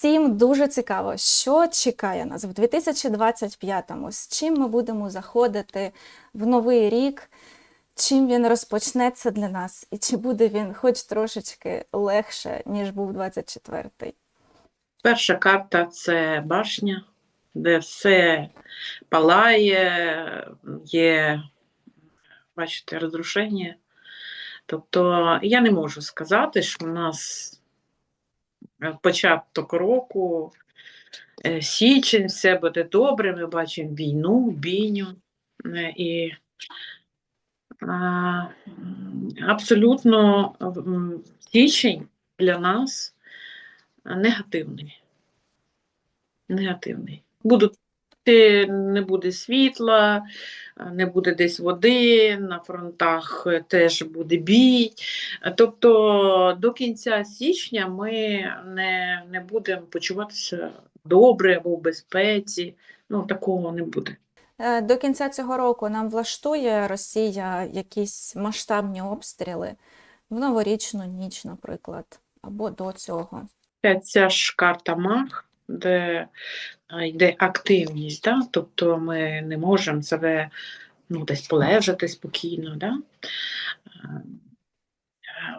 всім дуже цікаво, що чекає нас в 2025-му, з чим ми будемо заходити в новий рік, чим він розпочнеться для нас, і чи буде він хоч трошечки легше, ніж був 24-й. Перша карта це башня, де все палає, є, бачите, розрушення. Тобто я не можу сказати, що у нас початок року, е, січень, все буде добре. Ми бачимо війну, бійню. е, І абсолютно січень для нас негативний. Негативний. Будуть е, не буде світла, не буде десь води, на фронтах теж буде бій. Тобто до кінця січня ми не, не будемо почуватися добре або в безпеці. Ну, такого не буде. Е, До кінця цього року нам влаштує Росія якісь масштабні обстріли в новорічну ніч, наприклад, або до цього. Ця- Ця ж карта маг, де йде активність, да? тобто ми не можемо себе ну, десь полежати спокійно. Да?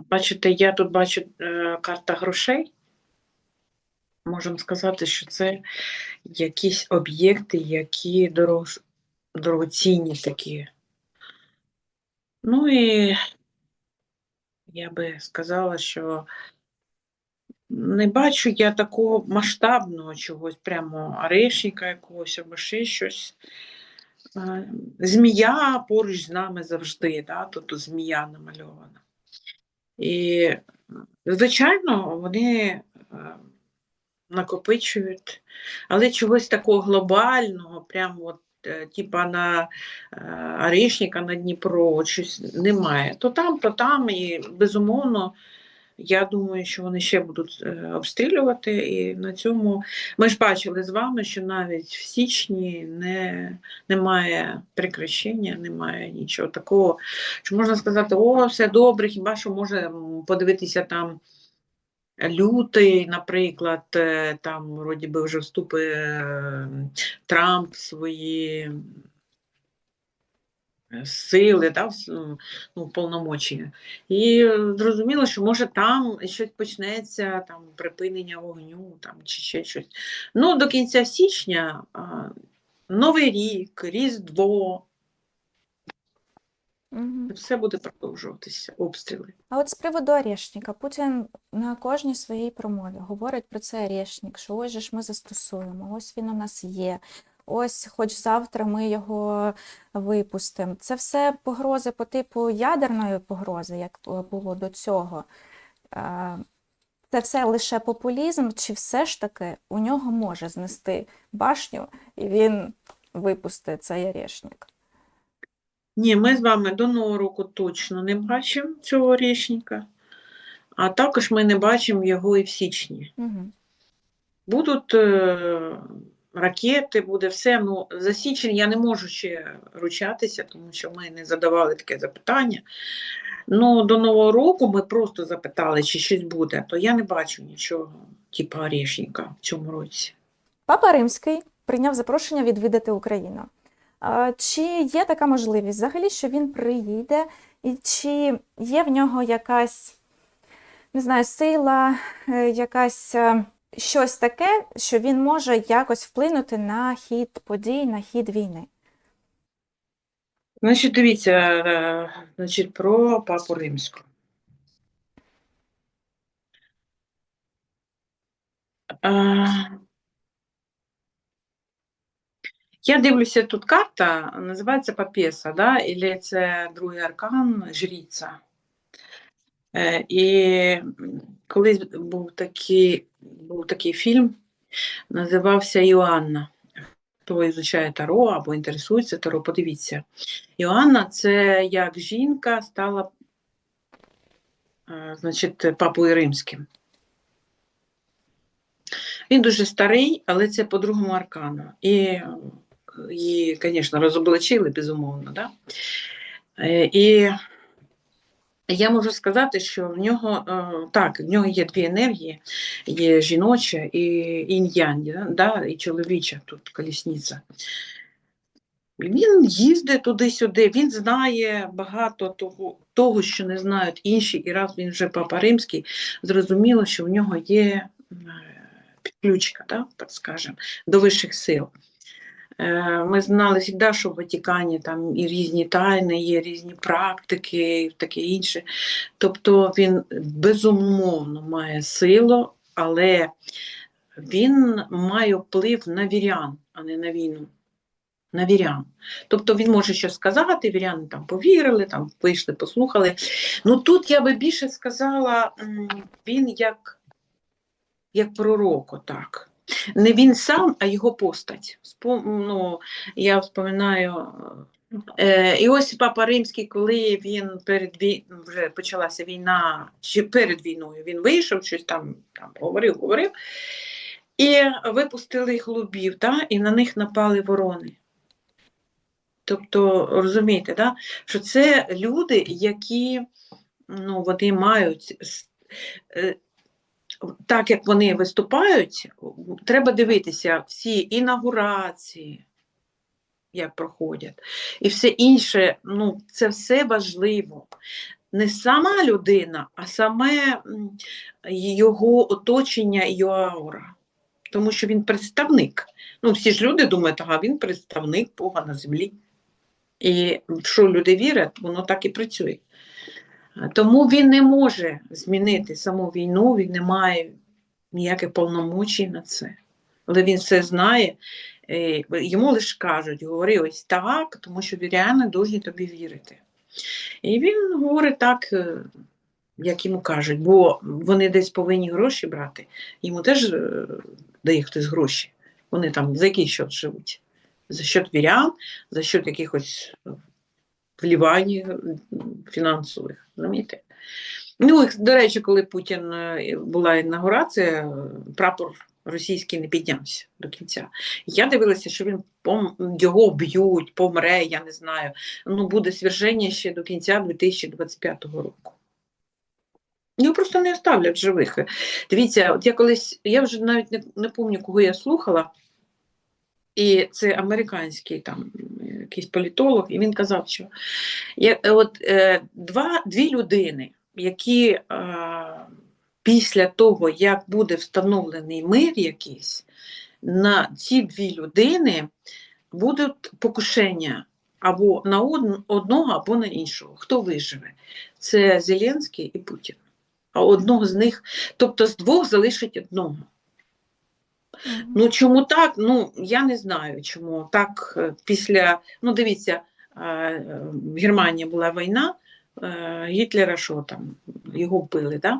Бачите, я тут бачу е, карта грошей. Можемо сказати, що це якісь об'єкти, які дорого, дорогоцінні такі. Ну і я би сказала, що не бачу я такого масштабного чогось, прямо орешника якогось або ще щось. Змія поруч з нами завжди, да? тут змія намальована. І, звичайно, вони е, накопичують, але чогось такого глобального, прямо от, е, типа на е, орешника на Дніпро, щось немає. То там, то там, і безумовно. Я думаю, що вони ще будуть е, обстрілювати, і на цьому ми ж бачили з вами, що навіть в січні не, немає прекращення, немає нічого такого, що можна сказати, о, все добре, хіба що може подивитися там лютий, наприклад, е, там вроді би вже вступить е, Трамп свої сили, да, ну, повномочія. І е, зрозуміло, що може там щось почнеться, там припинення вогню там, чи ще щось. Ну, до кінця січня а, Новий рік, Різдво, Мгм. все буде продовжуватися, обстріли. А от з приводу Орешника, Путін на кожній своїй промові говорить про це Орешник, що ось же ж ми застосуємо, ось він у нас є, ось хоч завтра ми його випустимо. Це все погрози по типу ядерної погрози, як було до цього. Е, Це все лише популізм, чи все ж таки у нього може знести башню, і він випустить цей Орешник? Ні, ми з вами до Нового року точно не бачимо цього річника, а також ми не бачимо його і в січні. Угу. Будуть е, ракети, буде все. Ну, за січень я не можу ще ручатися, тому що ми не задавали таке запитання. Ну, до Нового року ми просто запитали, чи щось буде, то я не бачу нічого, типу Орешника в цьому році. Папа Римський прийняв запрошення відвідати Україну. Чи є така можливість взагалі, що він приїде, і чи є в нього якась, не знаю, сила, е, якась е, щось таке, що він може якось вплинути на хід подій, на хід війни? Значить, дивіться, е, значить, про Папу Римського. Е, Я дивлюся, тут карта, називається Папеса, да? Ілі це другий аркан, жріця. Е, І колись був такий, був такий фільм, називався Іоанна. Хто ізучає Таро або інтересується Таро, подивіться. Іоанна це як жінка стала значить, папою римським. Він дуже старий, але це по другому аркану. І її, звісно, розоблачили, безумовно. Да? Е, І Я можу сказати, що в нього е, так, в нього є дві енергії: є жіноча і інь-янь, да, і чоловіча тут колісниця. Він їздить туди-сюди, він знає багато того, того, що не знають інші, і раз він вже папа римський, зрозуміло, що в нього є е, підключка, да, так скажемо, до вищих сил. Е, Ми знали завжди, що в Ватикані там і різні тайни, є різні практики, і таке інше. Тобто він безумовно має силу, але він має вплив на вірян, а не на війну. На вірян. Тобто він може щось сказати, віряни там повірили, там вийшли, послухали. Ну тут я би більше сказала, він як, як пророк, отак. Не він сам, а його постать. Спом- ну, я вспоминаю. Е, і ось Папа Римський, коли він перед вій... вже почалася війна, чи перед війною він вийшов, щось там, там говорив, говорив, і випустили голубів, та, і на них напали ворони. Тобто, розумієте, да? що це люди, які ну, вони мають е, так як вони виступають, треба дивитися всі інаугурації, як проходять, і все інше, ну, це все важливо. Не сама людина, а саме його оточення і аура. Тому що він представник. Ну, всі ж люди думають, ага, він представник Бога на землі. І що люди вірять, воно так і працює. Тому він не може змінити саму війну, він не має ніяких повномочій на це. Але він все знає, е, йому лише кажуть, говори ось так, тому що віряни повинні тобі вірити. І він говорить так, е, як йому кажуть, бо вони десь повинні гроші брати, йому теж е, дає хтось гроші. Вони там за який счет живуть? За счет вірян, за счет якихось вливань фінансових. Розумієте? Ну, до речі, коли Путін е, була інаугурація, е, прапор російський не піднявся до кінця. Я дивилася, що він його б'ють, помре, я не знаю. Ну, буде сверження ще до кінця 2025 року. Його просто не оставлять живих. Дивіться, от я колись, я вже навіть не, не пам'ятаю, кого я слухала, і це американський там якийсь політолог, і він казав, що я, от, е, два, дві людини, які е, після того, як буде встановлений мир якийсь, на ці дві людини будуть покушення або на од- одного, або на іншого. Хто виживе? Це Зеленський і Путін. А одного з них, тобто з двох залишить одного. Ну чому так? Ну я не знаю, чому так е, після. Ну, дивіться, в Германії була війна, е, Гітлера що там, його вбили, да?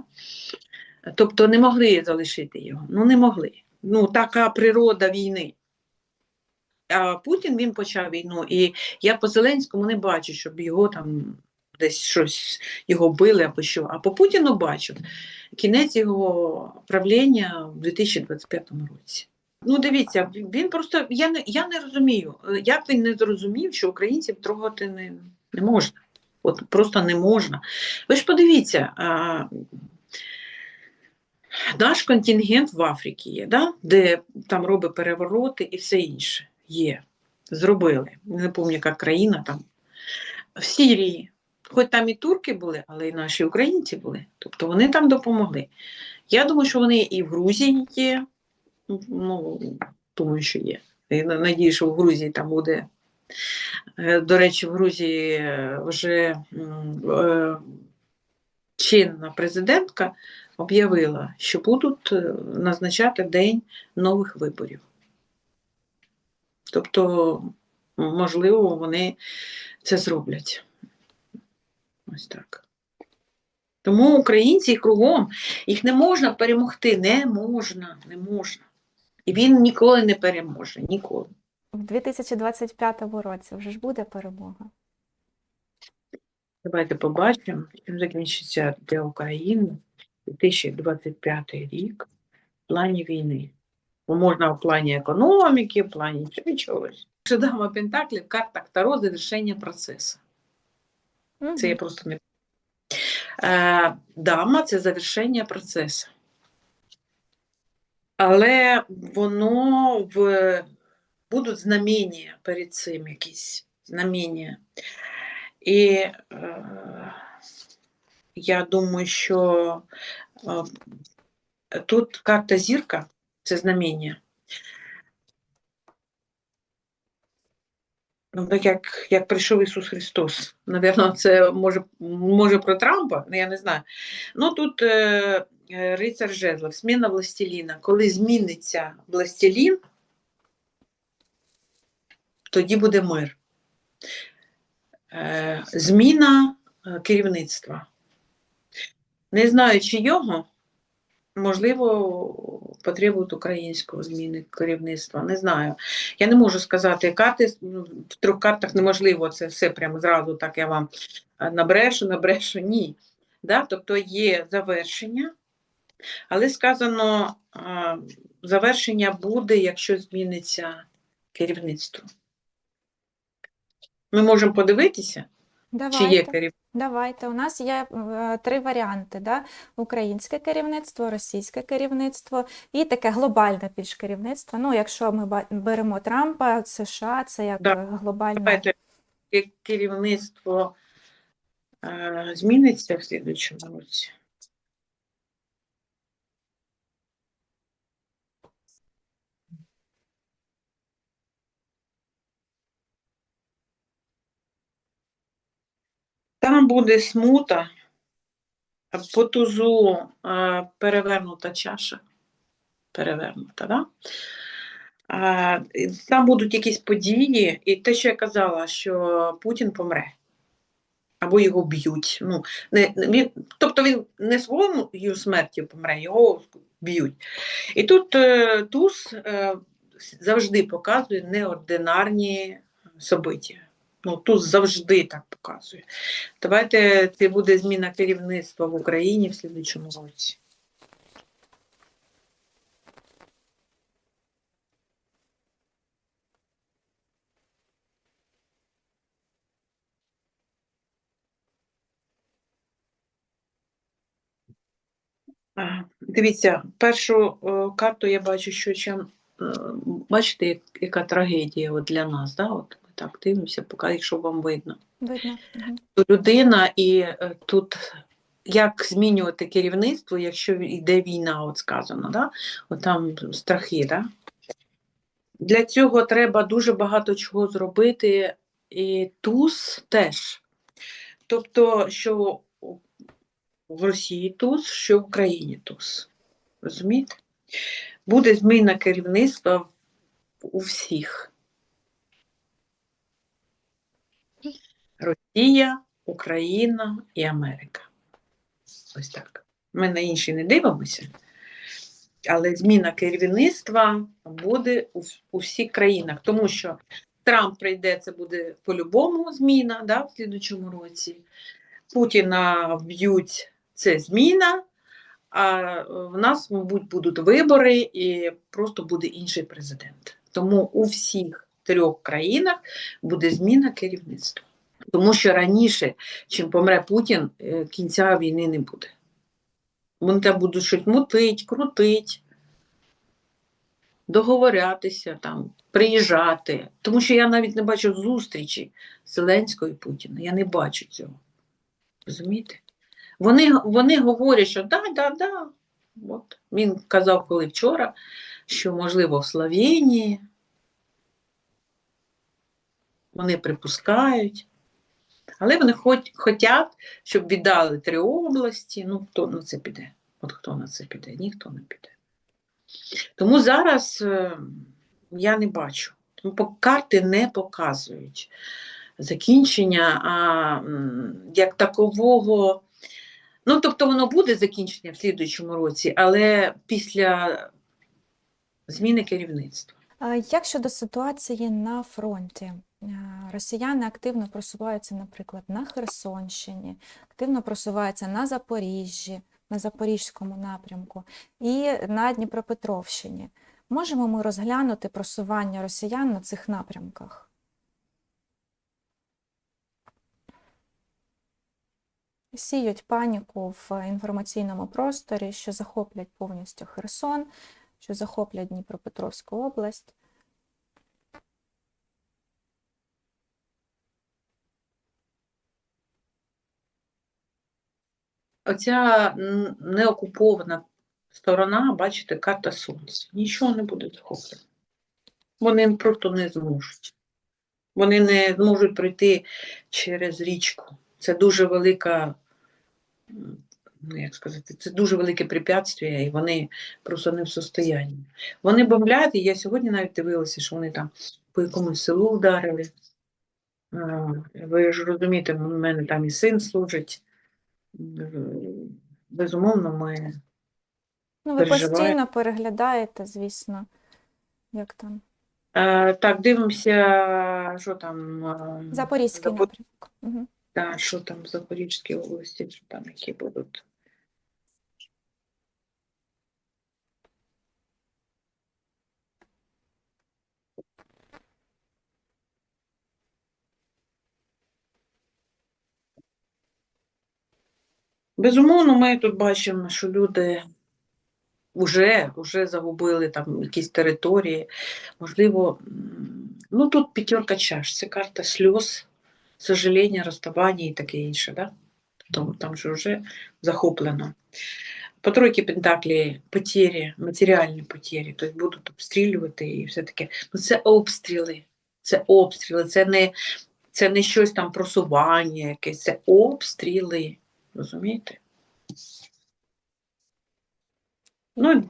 Тобто не могли залишити його. Ну, не могли. Ну, така природа війни. А Путін він почав війну, і я по Зеленському не бачу, щоб його там десь щось його били або що. А по Путіну бачу кінець його правління в 2025 році. Ну, дивіться, він просто я не я не розумію, як він не зрозумів, що українців трогати не, не можна. От просто не можна. Ви ж подивіться, а, наш контингент в Африці є, да? де там робить перевороти і все інше. Є. Зробили. Не пам'ятаю, яка країна там. В Сирії. Хоч там і турки були, але і наші українці були. Тобто вони там допомогли. Я думаю, що вони і в Грузії є. Ну, думаю, що є. На- надію, що в Грузії там буде. Е, До речі, в Грузії вже е, чинна президентка об'явила, що будуть е, назначати день нових виборів. Тобто, можливо, вони це зроблять. Ось так. Тому українці кругом, їх не можна перемогти. Не можна, не можна. І він ніколи не переможе. Ніколи. В 2025 році вже ж буде перемога. Давайте побачимо, чим закінчиться для України 2025 рік в плані війни. Бо можна в плані економіки, в плані чогось. Що дама Пентаклів, карта Таро, завершення процесу. Це я просто не. Е, Дама це завершення процесу. Але воно в будуть знамення перед цим якісь знамення. І е, я думаю, що е, тут карта зірка це знамення. Ну, як, як прийшов Ісус Христос. Навірно, це може, може про Трампа, ну, я не знаю. Ну тут е, е, рицар жезлов, зміна властеліна. Коли зміниться властелін, тоді буде мир. Е, зміна е, керівництва. Не знаю, чи його, можливо, потребують українського зміни керівництва. Не знаю. Я не можу сказати, карти ну, в трьох картах неможливо це все прямо зразу так я вам е, набрешу, набрешу. Ні. Да? Тобто є завершення, але сказано, е, завершення буде, якщо зміниться керівництво. Ми можемо подивитися, чи є Давайте. керівництво. Давайте. У нас є е, три варіанти: да? українське керівництво, російське керівництво і таке глобальне більш керівництво. Ну, якщо ми беремо Трампа, США, це як Да. е, глобальне. Давайте керівництво е, зміниться в слідчому році. Там буде смута, по тузу перевернута чаша. Перевернута, да? Там будуть якісь події, і те, що я казала, що Путін помре. Або його б'ють. Ну, не- він, тобто він не своєю смертю помре, його б'ють. І тут е, туз е, завжди показує неординарні собиття. Ну, туз завжди так показує. Давайте це буде зміна керівництва в Україні в слідчому році. Дивіться, першу карту я бачу, що чим, бачите, яка трагедія от для нас, да? от так дивимося, поки якщо вам видно. Видно. Людина і е, тут як змінювати керівництво, якщо йде війна, от сказано, да? от там страхи. Да? Для цього треба дуже багато чого зробити, і туз теж. Тобто, що в Росії туз, що в Україні туз. Розумієте? Буде зміна керівництва у всіх. Росія, Україна і Америка. Ось так. Ми на інші не дивимося, але зміна керівництва буде у, всіх країнах, тому що Трамп прийде, це буде по-любому зміна да, в слідучому році. Путіна вб'ють, це зміна, а е, в нас, мабуть, будуть вибори і просто буде інший президент. Тому у всіх трьох країнах буде зміна керівництва. Тому що раніше, чим помре Путін, е, кінця війни не буде. Вони там будуть щось мутить, крутить, договорятися, там, приїжджати. Тому що я навіть не бачу зустрічі Зеленського і Путіна. Я не бачу цього. Розумієте? Вони, вони говорять, що да, да, да. От. Він казав, коли вчора, що, можливо, в Словенії вони припускають. Але вони хоч, хочуть, щоб віддали три області. Ну, хто на це піде? От хто на це піде? Ніхто не піде. Тому зараз е, я не бачу. Тому карти не показують закінчення, а як такового. Ну, тобто воно буде закінчення в слідуючому році, але після зміни керівництва. Як щодо ситуації на фронті? Росіяни активно просуваються, наприклад, на Херсонщині, активно просуваються на Запоріжжі, на Запорізькому напрямку і на Дніпропетровщині. Можемо ми розглянути просування росіян на цих напрямках? сіють паніку в інформаційному просторі, що захоплять повністю Херсон, що захоплять Дніпропетровську область. Оця неокупована сторона, бачите, карта сонця. Нічого не буде захоплено. Вони просто не зможуть. Вони не зможуть пройти через річку. Це дуже велика, ну як сказати, це дуже велике препятствие, і вони просто не в состоянні. Вони бомблять, і я сьогодні навіть дивилася, що вони там по якомусь селу вдарили. Ви ж розумієте, в мене там і син служить. Безумовно, ми Ну, ви постійно переглядаєте, звісно, як там. Е, так, дивимося, що там. Запорізький Запо- напрямок. Угу. та, що там в Запорізькій області, що там які будуть. Безумовно, ми тут бачимо, що люди вже, вже загубили там якісь території. Можливо, ну тут п'ятерка чаш, це карта сльоз, сожаління, розставання і таке інше. Да? Тому там же вже захоплено. По тройки Пентаклі потері, матеріальні потері, тобто будуть обстрілювати і все таке. Ну це обстріли, це обстріли, це не, це не щось там просування якесь, це обстріли. Розумієте? Ну,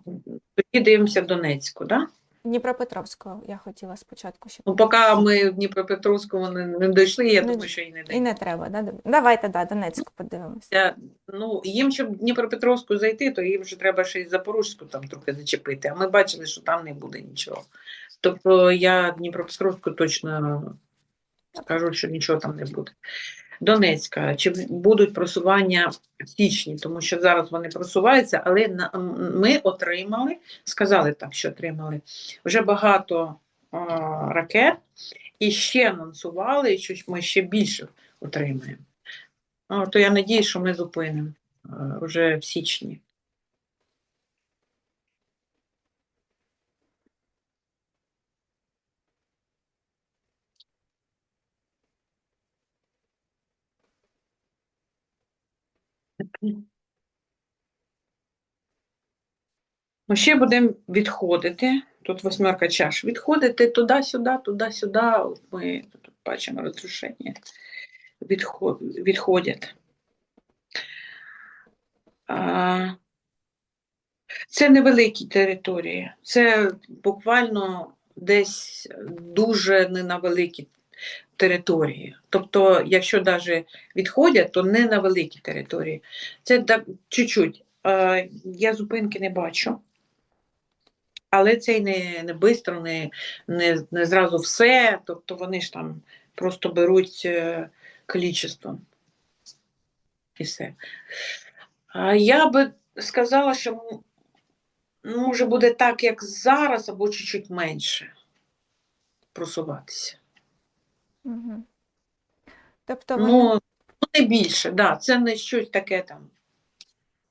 тоді дивимося Донецьку, да? Дніпропетровського я хотіла спочатку ще. Ну, поки ми в Дніпропетровському не, не дійшли, я думаю, що і не І не треба, да? Давайте, да, Донецьк подивимося. Ну, їм, щоб в Дніпропетровську зайти, то їм вже треба ще й Запорізьку там трохи зачепити. А ми бачили, що там не буде нічого. Тобто я Дніпропетровську точно скажу, що нічого там не буде. Донецька, чи будуть просування в січні, тому що зараз вони просуваються, але ми отримали, сказали так, що отримали вже багато а, ракет, і ще анонсували, що ми ще більше отримаємо. О, то я надію, що ми зупинимо вже в січні. Ну, ще будемо відходити. Тут восьмерка чаш. Відходити туди-сюди, туди-сюди. Ми тут бачимо розрушення. Відход, відходять. Це невеликі території. Це буквально десь дуже не на великі території. Тобто, якщо навіть відходять, то не на великі території. Це чуть-чуть. Я зупинки не бачу. Але це й не, не бистро, не, не, не зразу все. Тобто вони ж там просто беруть е, кількістю. І все. А я би сказала, що ну, може буде так, як зараз, або чуть-чуть менше просуватися. Угу. Тобто вони... Ну, ну, не більше, да. Це не щось таке там,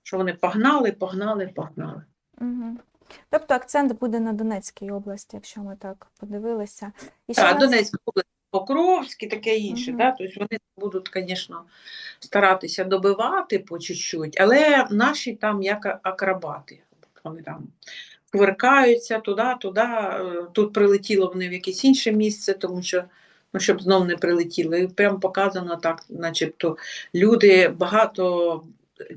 що вони погнали, погнали, погнали. Угу. Тобто акцент буде на Донецькій області, якщо ми так подивилися. І ще Так, вас- Донецька область, Покровськ і таке інше. Мгм. Да? Тобто вони будуть, звісно, старатися добивати по чуть-чуть, але наші там як акробати. Вони там кувиркаються туди, туди. е, Тут прилетіло вони в якесь інше місце, тому що, ну, щоб знов не прилетіло. І прямо показано так, начебто люди багато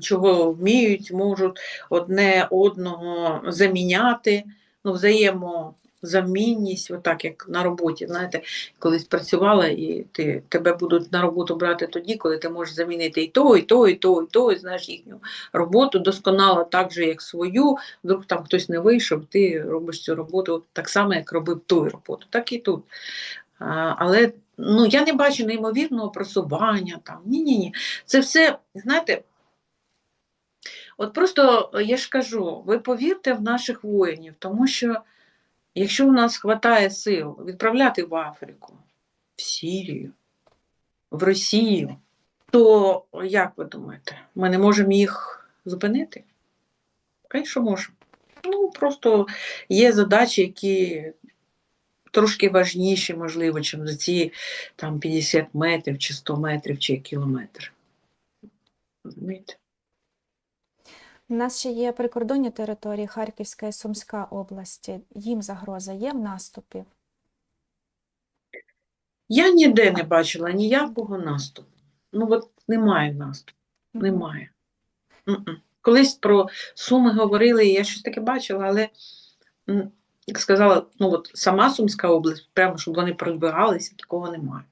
чого вміють, можуть одне одного заміняти, ну, взаємозамінність, отак як на роботі. Знаєте, колись працювала, і ти, тебе будуть на роботу брати тоді, коли ти можеш замінити і то, і то, і то, і то, і знаєш їхню роботу досконало, так же, як свою. Вдруг там хтось не вийшов, ти робиш цю роботу так само, як робив ту роботу, так і тут. Але ну, я не бачу неймовірного просування там. Ні-ні-ні. Це все, знаєте, от просто я ж кажу, ви повірте в наших воїнів, тому що якщо у нас вистачає сил відправляти в Африку, в Сірію, в Росію, то як ви думаєте, ми не можемо їх зупинити? Звісно, можемо. Ну, просто є задачі, які трошки важніші, можливо, ніж за ці там 50 метрів, чи 100 метрів, чи кілометр. Розумієте? У нас ще є прикордонні території Харківська і Сумська області. Їм загроза є в наступі. Я ніде не бачила ніякого наступу. Ну, от немає наступу. Немає. Колись про Суми говорили, я щось таке бачила, але, як сказала, ну от сама Сумська область, прямо щоб вони продвигалися, такого немає.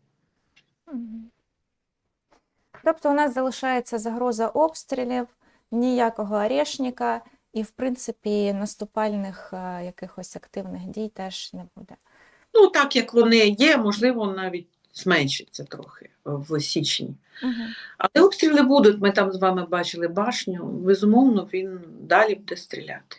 Тобто у нас залишається загроза обстрілів, ніякого орешника, і, в принципі, наступальних е, якихось активних дій теж не буде. Ну, так як вони є, можливо, навіть зменшиться трохи в січні. Мгм. Але обстріли будуть. Ми там з вами бачили башню. Безумовно, він далі буде стріляти.